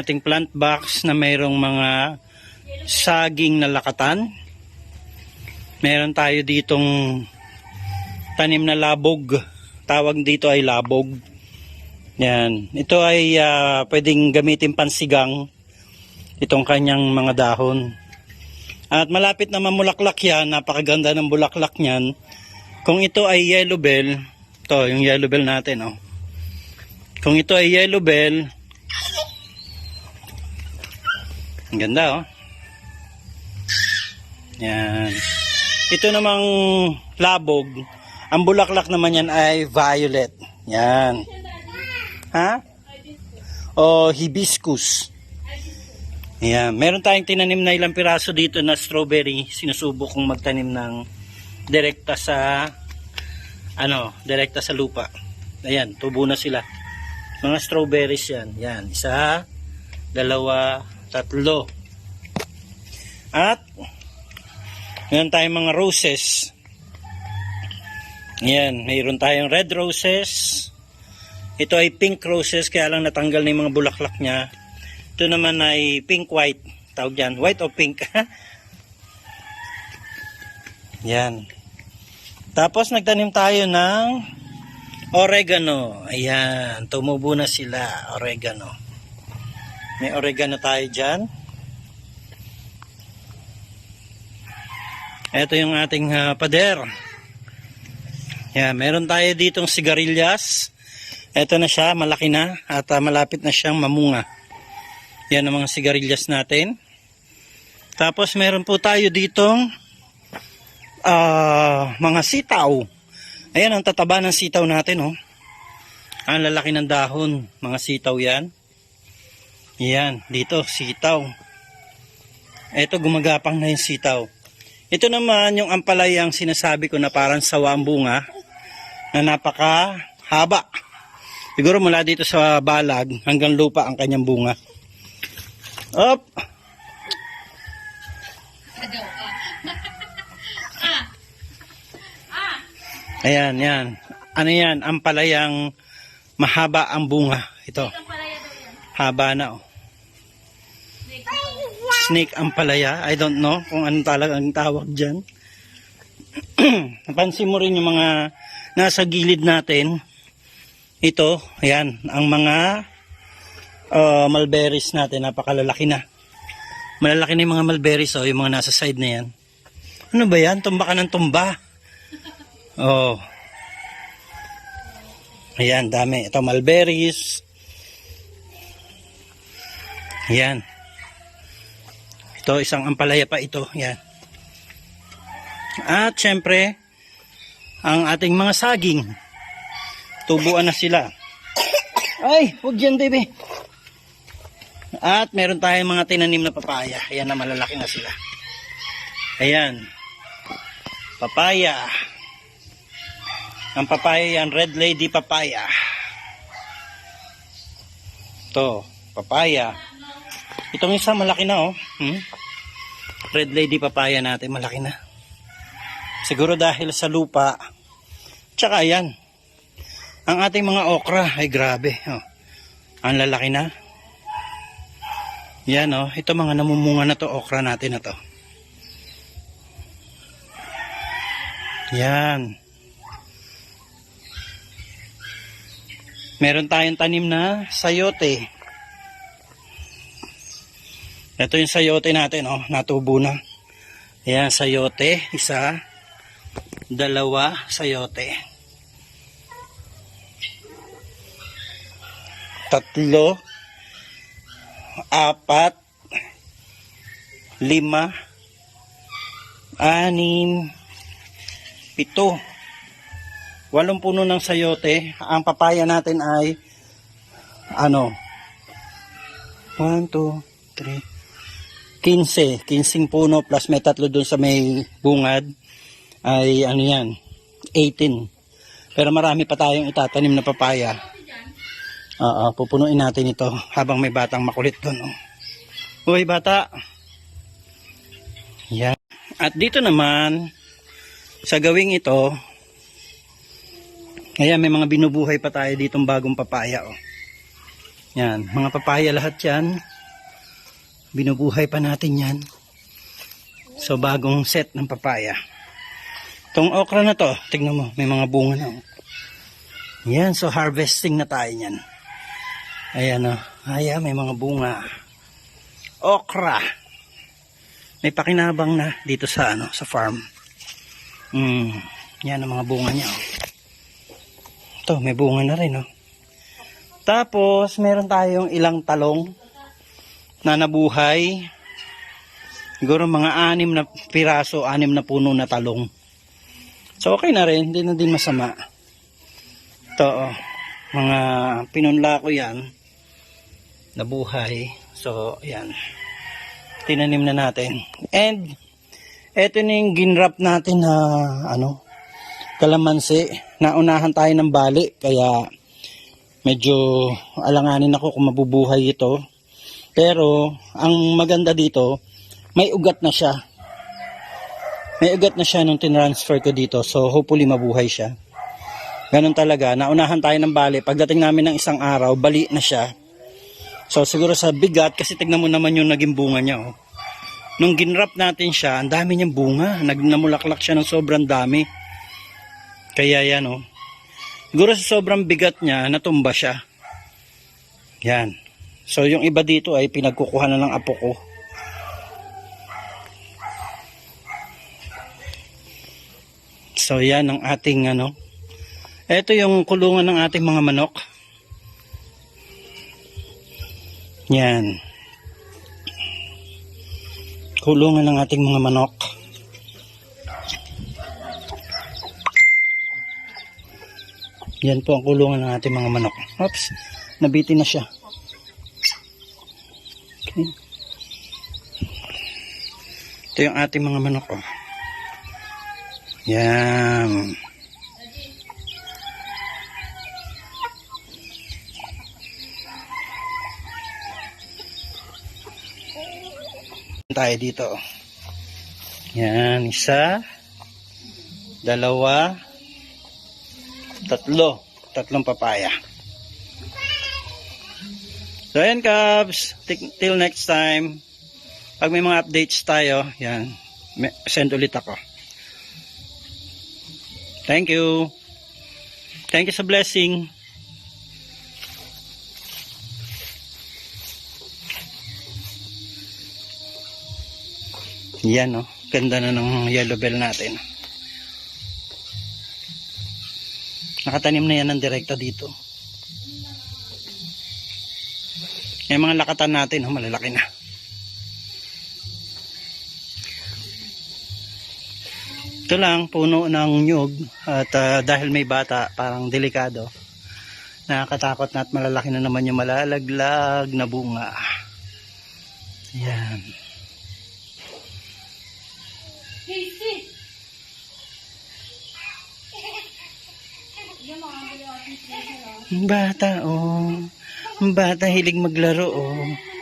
ating plant box na mayroong mga saging na lakatan. Meron tayo ditong tanim na labog. Tawag dito ay labog. Yan. Ito ay ah, pwedeng gamitin pansigang itong kanyang mga dahon. At malapit na mamulaklak yan, napakaganda ng bulaklak niyan. Kung ito ay yellow bell, to yung yellow bell natin, oh. Kung ito ay yellow bell, ang ganda, oh. Yan. Ito namang labog, ang bulaklak naman yan ay violet. Yan. Ha? O hibiscus. Yan. Meron tayong tinanim na ilang piraso dito na strawberry. Sinusubok kong magtanim ng direkta sa ano, direkta sa lupa. Ayan, tubo na sila. Mga strawberries yan. Yan, isa, dalawa, tatlo. At meron tayong mga roses. Yan, mayroon tayong red roses. Ito ay pink roses kaya lang natanggal na mga bulaklak niya. Ito naman ay pink white. Tawag yan, white o pink. yan. Tapos nagtanim tayo ng oregano. Ayan, tumubo na sila, oregano. May oregano tayo dyan. Ito yung ating ah, pader. Yan, meron tayo ditong sigarilyas. Ito na siya, malaki na at ah, malapit na siyang mamunga. Yan ang mga sigarilyas natin. Tapos meron po tayo ditong ah, mga sitaw. Ayan ang tataba ng sitaw natin oh. Ang lalaki ng dahon, mga sitaw yan. Yan, dito sitaw. Ito gumagapang na yung sitaw. Ito naman yung ampalayang sinasabi ko na parang sawa ang bunga na napaka haba. Siguro mula dito sa balag hanggang lupa ang kanyang bunga. Up! Ayan, yan. Ano yan? Ampalayang mahaba ang bunga. Ito. Haba na oh. Snake ampalaya. I don't know kung ano talaga ang tawag dyan. Napansin mo rin yung mga nasa gilid natin. Ito, ayan, ang mga uh, mulberries natin, napakalalaki na. Malalaki na yung mga mulberries, oh, yung mga nasa side na yan. Ano ba yan? Tumba ka ng tumba. Oh. Ayan, dami. Ito, mulberries. Ayan. Ito, isang ampalaya pa ito. Ayan. At syempre, ang ating mga saging. Tubuan na sila. Ay, huwag dyan, baby. At meron tayong mga tinanim na papaya. Ayan na, malalaki na sila. Ayan. Papaya. Ang papaya yan, red lady papaya. Ito, papaya. Itong isa malaki na oh. Hmm? Red lady papaya natin, malaki na. Siguro dahil sa lupa. Tsaka yan. Ang ating mga okra ay grabe. Oh. Ang lalaki na. Yan oh. Ito mga namumunga na to okra natin na to. Yan. Meron tayong tanim na sayote. Ito yung sayote natin, oh, natubo na. Ayan, sayote, isa, dalawa, sayote. Tatlo, apat, lima, anim, pito. Walong puno ng sayote. Ang papaya natin ay ano? 1, 2, 3, 15. 15 puno plus may tatlo dun sa may bungad ay ano yan? 18. Pero marami pa tayong itatanim na papaya. Oo, pupunuin natin ito habang may batang makulit doon. Oh. Uy, bata. Yan. At dito naman, sa gawing ito, ayan, may mga binubuhay pa tayo ditong bagong papaya. Oh. Yan, mga papaya lahat yan. Binubuhay pa natin yan. So, bagong set ng papaya. Itong okra na to, tignan mo, may mga bunga na. oh. Yan, so harvesting na tayo yan. Ayan o, ayan, may mga bunga. Okra. May pakinabang na dito sa ano, sa farm. Hmm, yan ang mga bunga niya. oh. Ito, may bunga na rin, oh. Tapos, meron tayong ilang talong na nabuhay. Siguro mga anim na piraso, anim na puno na talong. So, okay na rin. Hindi na din masama. Ito, oh, mga pinunla ko yan. Nabuhay. So, yan. Tinanim na natin. And, eto na yung ginrap natin na, ano, kalamansi. Naunahan tayo ng bali. Kaya, medyo alanganin ako kung mabubuhay ito. Pero, ang maganda dito, may ugat na siya. May ugat na siya nung tinransfer ko dito. So, hopefully mabuhay siya. Ganun talaga. Naunahan tayo ng bali. Pagdating namin ng isang araw, bali na siya. So, siguro sa bigat, kasi tignan mo naman yung naging bunga niya. Oh. Nung ginrap natin siya, ang dami niyang bunga. Nag namulaklak siya ng sobrang dami. Kaya yan, oh. Siguro sa sobrang bigat niya, natumba siya. Yan. So, yung iba dito ay pinagkukuha na ng apo ko. So, yan ang ating ano. Ito yung kulungan ng ating mga manok. Yan. Kulungan ng ating mga manok. Yan po ang kulungan ng ating mga manok. Oops, nabitin na siya. Okay. Ito yung ating mga manok. Oh. Yan. tayo dito. Yan, isa, dalawa, tatlo. Tatlong papaya. So, ayan, Cubs. Till next time. Pag may mga updates tayo, yan, send ulit ako. Thank you. Thank you sa blessing. Yan, oh. Ganda na ng yellow bell natin. Nakatanim na yan ng direkta dito. Yung mga lakatan natin, oh, malalaki na. Ito lang, puno ng nyug. At ah, dahil may bata, parang delikado. Nakakatakot na at malalaki na naman yung malalaglag na bunga. Yan. Bata, oh. Bata, hilig maglaro, oh.